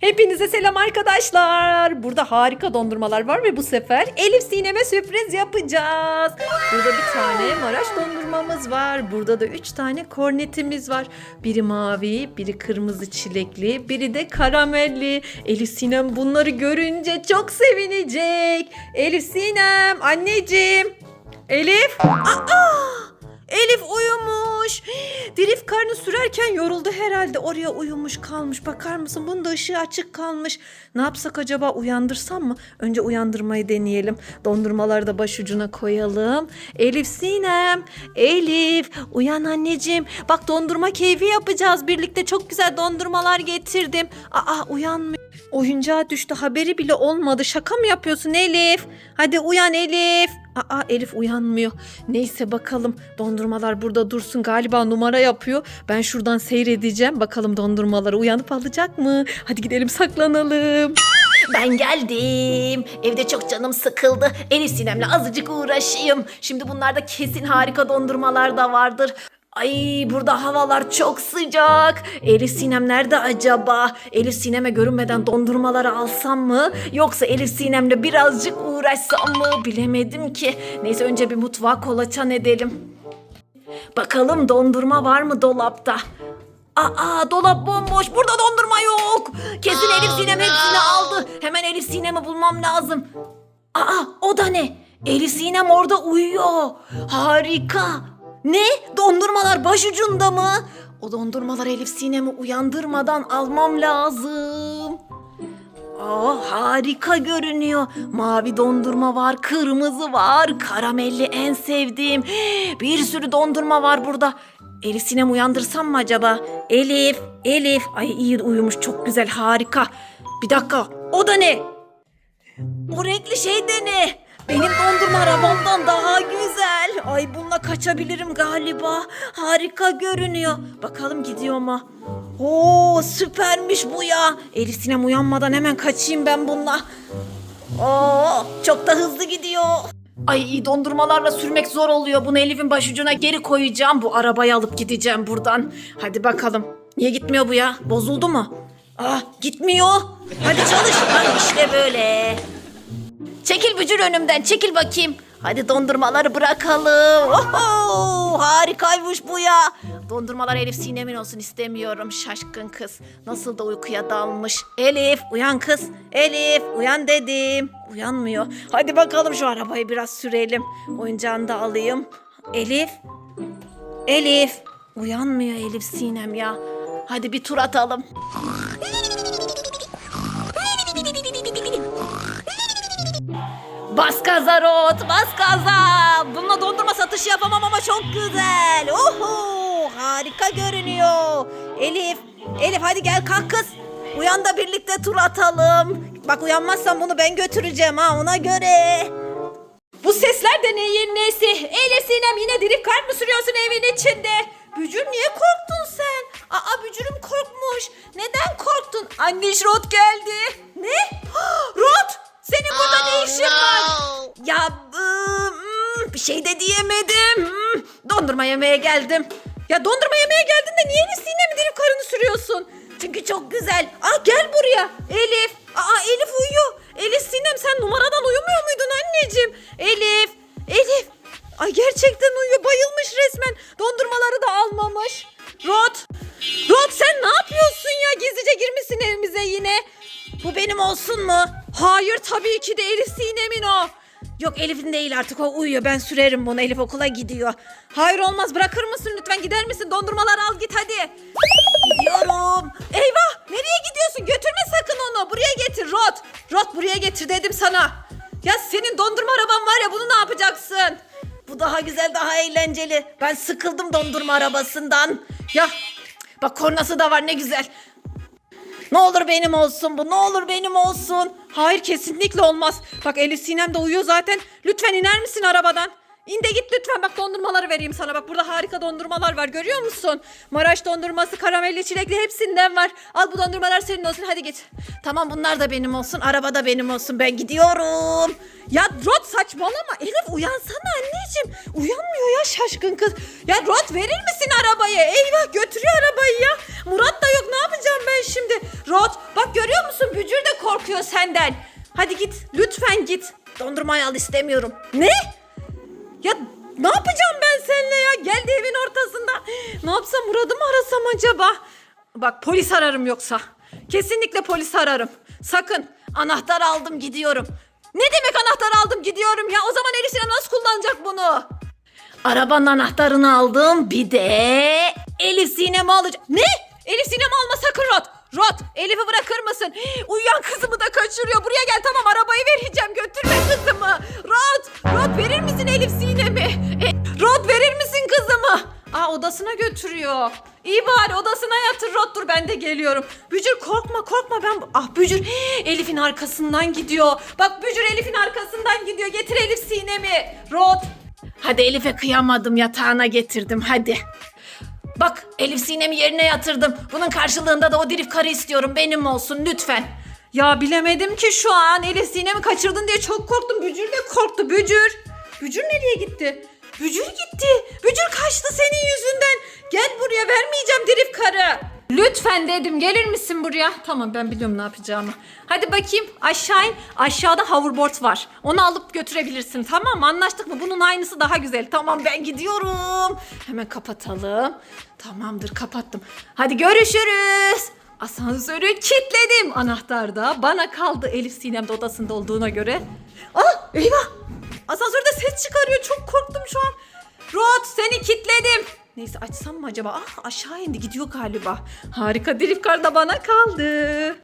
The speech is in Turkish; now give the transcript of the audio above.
Hepinize selam arkadaşlar. Burada harika dondurmalar var ve bu sefer Elif Sinem'e sürpriz yapacağız. Burada bir tane Maraş dondurmamız var. Burada da üç tane kornetimiz var. Biri mavi, biri kırmızı çilekli, biri de karamelli. Elif Sinem bunları görünce çok sevinecek. Elif Sinem, anneciğim. Elif. Aa! Elif uyumuş. Drift karnı sürerken yoruldu herhalde. Oraya uyumuş kalmış. Bakar mısın? Bunun da ışığı açık kalmış. Ne yapsak acaba? Uyandırsam mı? Önce uyandırmayı deneyelim. Dondurmaları da başucuna koyalım. Elif Sinem. Elif. Uyan anneciğim. Bak dondurma keyfi yapacağız. Birlikte çok güzel dondurmalar getirdim. Aa uyanmıyor. Oyuncağa düştü. Haberi bile olmadı. Şaka mı yapıyorsun Elif? Hadi uyan Elif. Aa Elif uyanmıyor. Neyse bakalım dondurmalar burada dursun galiba numara yapıyor. Ben şuradan seyredeceğim. Bakalım dondurmaları uyanıp alacak mı? Hadi gidelim saklanalım. Ben geldim. Evde çok canım sıkıldı. Elif Sinem'le azıcık uğraşayım. Şimdi bunlarda kesin harika dondurmalar da vardır. Ay burada havalar çok sıcak. Elif Sinem nerede acaba? Elif Sinem'e görünmeden dondurmaları alsam mı? Yoksa Elif Sinem'le birazcık uğraşsam mı? Bilemedim ki. Neyse önce bir mutfağa kolaçan edelim. Bakalım dondurma var mı dolapta? Aa dolap bomboş. Burada dondurma yok. Kesin Elif Sinem hepsini aldı. Hemen Elif Sinem'i bulmam lazım. Aa o da ne? Elif Sinem orada uyuyor. Harika. Ne? Dondurmalar başucunda mı? O dondurmalar Elif Sinem'i uyandırmadan almam lazım. Aa, harika görünüyor. Mavi dondurma var, kırmızı var, karamelli en sevdiğim. Bir sürü dondurma var burada. Elif Sinem uyandırsam mı acaba? Elif, Elif. Ay iyi uyumuş çok güzel harika. Bir dakika o da ne? O renkli şey de ne? Benim dondurma arabamdan daha güzel. Kaçabilirim galiba. Harika görünüyor. Bakalım gidiyor mu? Oo süpermiş bu ya. Elif Sinem uyanmadan hemen kaçayım ben bununla. Oo çok da hızlı gidiyor. Ay dondurmalarla sürmek zor oluyor. Bunu Elif'in başucuna geri koyacağım. Bu arabayı alıp gideceğim buradan. Hadi bakalım. Niye gitmiyor bu ya? Bozuldu mu? Ah gitmiyor. Hadi çalış. Ha, işte böyle. Çekil bücür önümden çekil bakayım. Hadi dondurmaları bırakalım. Oho, harikaymış bu ya. Dondurmalar Elif Sinem'in olsun istemiyorum şaşkın kız. Nasıl da uykuya dalmış. Elif uyan kız. Elif uyan dedim. Uyanmıyor. Hadi bakalım şu arabayı biraz sürelim. Oyuncağını da alayım. Elif. Elif. Uyanmıyor Elif Sinem ya. Hadi bir tur atalım. Bas gaza Rot, bas gaza. Bununla dondurma satışı yapamam ama çok güzel. Oho, harika görünüyor. Elif, Elif hadi gel kalk kız. Uyan da birlikte tur atalım. Bak uyanmazsan bunu ben götüreceğim ha ona göre. Bu sesler de neyin nesi? Elif Sinem yine drift kart mı sürüyorsun evin içinde? Bir şey de diyemedim. Hmm, Dondurma yemeye geldim. Ya dondurma yemeye geldin de niye Elif Sinem'in drift karını sürüyorsun? Çünkü çok güzel. Aa gel buraya. Elif. Aa Elif uyuyor. Elif Sinem sen numaradan uyumuyor muydun anneciğim? Elif. Elif. Ay gerçekten uyuyor. Bayılmış resmen. Dondurmaları da almamış. Rod. Rod sen ne yapıyorsun ya? Gizlice girmişsin evimize yine. Bu benim olsun mu? Hayır tabii ki de Elif Sinem'in o. Yok Elif'in değil artık o uyuyor. Ben sürerim bunu. Elif okula gidiyor. Hayır olmaz. Bırakır mısın lütfen? Gider misin? Dondurmaları al git hadi. Gidiyorum. Eyvah! Nereye gidiyorsun? Götürme sakın onu. Buraya getir Rod. Rod buraya getir dedim sana. Ya senin dondurma araban var ya bunu ne yapacaksın? Bu daha güzel, daha eğlenceli. Ben sıkıldım dondurma arabasından. Ya bak kornası da var ne güzel. Ne olur benim olsun bu, ne olur benim olsun. Hayır kesinlikle olmaz. Bak Elif Sinem de uyuyor zaten. Lütfen iner misin arabadan? İn de git lütfen bak dondurmaları vereyim sana. Bak burada harika dondurmalar var görüyor musun? Maraş dondurması, karamelli, çilekli hepsinden var. Al bu dondurmalar senin olsun hadi git. Tamam bunlar da benim olsun. Araba da benim olsun. Ben gidiyorum. Ya Rod saçmalama. Elif uyansana anneciğim. Uyanmıyor ya şaşkın kız. Ya Rod verir misin arabayı? Eyvah götürüyor arabayı ya. Murat yok ne yapacağım ben şimdi? Rod bak görüyor musun Bücür de korkuyor senden. Hadi git lütfen git. Dondurmayı al istemiyorum. Ne? Ya ne yapacağım ben seninle ya? Geldi evin ortasında. Ne yapsam Murat'ı mı arasam acaba? Bak polis ararım yoksa. Kesinlikle polis ararım. Sakın. Anahtar aldım gidiyorum. Ne demek anahtar aldım gidiyorum ya? O zaman Elif Sinem nasıl kullanacak bunu? Arabanın anahtarını aldım. Bir de Elif Sinem'i alacak. Ne? Elif Sinem'i alma sakın Rod. Rod Elif'i bırakır mısın? Uyuyan kızımı da kaçırıyor. Buraya gel tamam arabayı vereceğim. Götürme kızımı. Rod. Rod verir misin Elif Sinem'i? E, Rod verir misin kızımı? Aa odasına götürüyor. İyi bari odasına yatır Rod dur ben de geliyorum. Bücür korkma korkma ben... Ah Bücür Elif'in arkasından gidiyor. Bak Bücür Elif'in arkasından gidiyor. Getir Elif Sinem'i. Rod hadi Elif'e kıyamadım yatağına getirdim hadi. Bak Elif sinemi yerine yatırdım. Bunun karşılığında da o dirif karı istiyorum. Benim olsun lütfen. Ya bilemedim ki şu an Elif Sinem'i kaçırdın diye çok korktum. Bücür de korktu. Bücür. Bücür nereye gitti? Bücür gitti. Bücür kaçtı senin yüzünden. Gel buraya vermeyeceğim dirif karı. Lütfen dedim gelir misin buraya? Tamam ben biliyorum ne yapacağımı. Hadi bakayım aşağı in. Aşağıda hoverboard var. Onu alıp götürebilirsin tamam? Anlaştık mı? Bunun aynısı daha güzel. Tamam ben gidiyorum. Hemen kapatalım. Tamamdır kapattım. Hadi görüşürüz. Asansörü kilitledim. Anahtar da bana kaldı Elif Sinem de odasında olduğuna göre. Ah eyvah. Asansörde ses çıkarıyor. Çok korktum şu an. Rod seni kilitledim. Neyse açsam mı acaba? Ah aşağı indi gidiyor galiba. Harika drift kar da bana kaldı.